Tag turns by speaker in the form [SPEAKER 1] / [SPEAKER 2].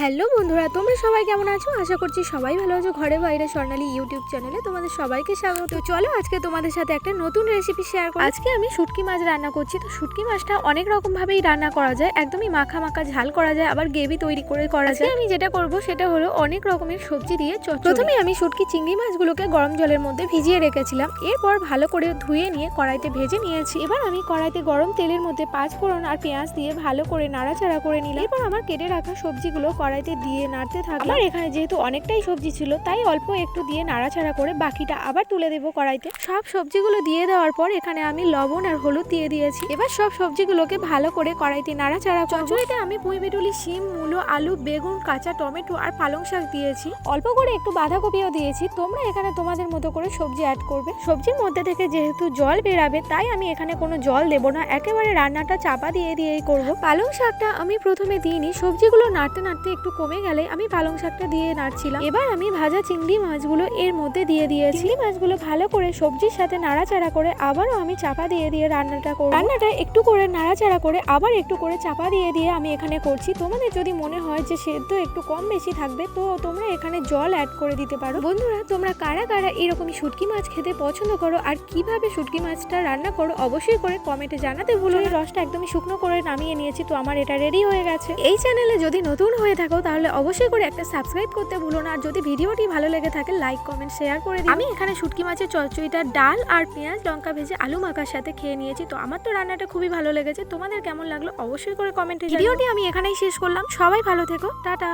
[SPEAKER 1] Hello বন্ধুরা, তোমরা সবাই কেমন আছো? আশা করছি সবাই ভালো আছো। ঘরে বাইরে স্বর্ণালী ইউটিউব চ্যানেলে তোমাদের সবাইকে স্বাগত। চলো আজকে তোমাদের সাথে একটা নতুন রেসিপি শেয়ার করব। আজকে আমি শুটকি মাছ রান্না করছি। তো শুটকি মাছটা অনেক রকমভাবেই রান্না করা যায়। একদমই মাখা মাখা ঝাল করা যায়, আবার গ্রেভি তৈরি করে করা যায়। আমি যেটা করব, সেটা হলো অনেক রকমের সবজি দিয়ে প্রথমে আমি শুটকি চিংড়ি মাছগুলোকে গরম জলের মধ্যে ভিজিয়ে রেখেছিলাম। এরপর ভালো করে ধুয়ে নিয়ে কড়াইতে ভেজে নিয়েছি। এবার আমি কড়াইতে গরম তেলের মধ্যে পাঁচ ফোড়ন আর পেঁয়াজ দিয়ে ভালো করে নাড়াচাড়া করে নিলাম। এরপর আমার কেটে রাখা সবজিগুলো কড়াইতে দিয়ে নাড়তে থাকলাম। এখানে যেহেতু অনেকটাই সবজি ছিল তাই অল্প একটু দিয়ে নাড়াচাড়া করে বাকিটা আবার তুলে দেবো কড়াইতে। সব সবজিগুলো দিয়ে দেওয়ার পর এখানে আমি লবণ আর হলুদ দিয়ে দিয়েছি। এবার সব সবজিগুলোকে ভালো করে কড়াইতে নাড়াচাড়া চচড়িতে আমি পুঁই বেটুলি শিম মূলো আলু বেগুন কাঁচা টমেটো আর পালং শাক দিয়েছি। অল্প করে একটু বাঁধাকপিও দিয়েছি। তোমরা এখানে তোমাদের মতো করে সবজি অ্যাড করবে। সবজির মধ্যে থেকে যেহেতু জল বেরাবে তাই আমি এখানে কোনো জল দেবো না। একেবারে রান্নাটা চাপা দিয়ে দিয়েই করব। পালং শাকটা আমি প্রথমে দিইনি। সবজিগুলো নাড়তে নাড়তে একটু কমে গেলে আমি পালং শাকটা দিয়ে নাড়ছিলাম। এবার আমি ভাজা চিংড়ি মাছগুলো এর মধ্যে দিয়ে দিয়েছি। চিংড়ি মাছগুলো ভালো করে সবজির সাথে নাড়াচাড়া করে আবারও আমি চাপা দিয়ে দিয়ে রান্নাটা করব। রান্নাটা একটু করে নাড়াচাড়া করে আবার একটু করে চাপা দিয়ে দিয়ে আমি এখানে করছি। তোমাদের যদি মনে হয় যে সেদ্ধ একটু কম বেশি থাকবে, তো তোমরা এখানে জল অ্যাড করে দিতে পারো। বন্ধুরা, তোমরা কারা কারা এরকমই শুটকি মাছ খেতে পছন্দ করো আর কীভাবে শুটকি মাছটা রান্না করো অবশ্যই করে কমেন্টে জানাতে ভুলো। রসটা একদমই শুকনো করে নামিয়ে নিয়েছি, তো আমার এটা রেডি হয়ে গেছে। এই চ্যানেলে যদি নতুন হয়ে থাকো তাহলে অবশ্যই করে একটা সাবস্ক্রাইব করতে ভুলো না। আর যদি ভিডিওটি ভালো লেগে থাকে লাইক কমেন্ট শেয়ার করে দিই আমি এখানে শুটকি মাছের চচ্চড়িটা ডাল আর পেঁয়াজ লঙ্কা ভেজে আলু মাখার সাথে খেয়ে নিয়েছি। তো আমার তো রান্নাটা খুবই ভালো লেগেছে। তোমাদের কেমন লাগল? অবশ্যই করে কমেন্টে ভিডিওটি আমি এখানেই শেষ করলাম। সবাই ভালো থেকো। টাটা।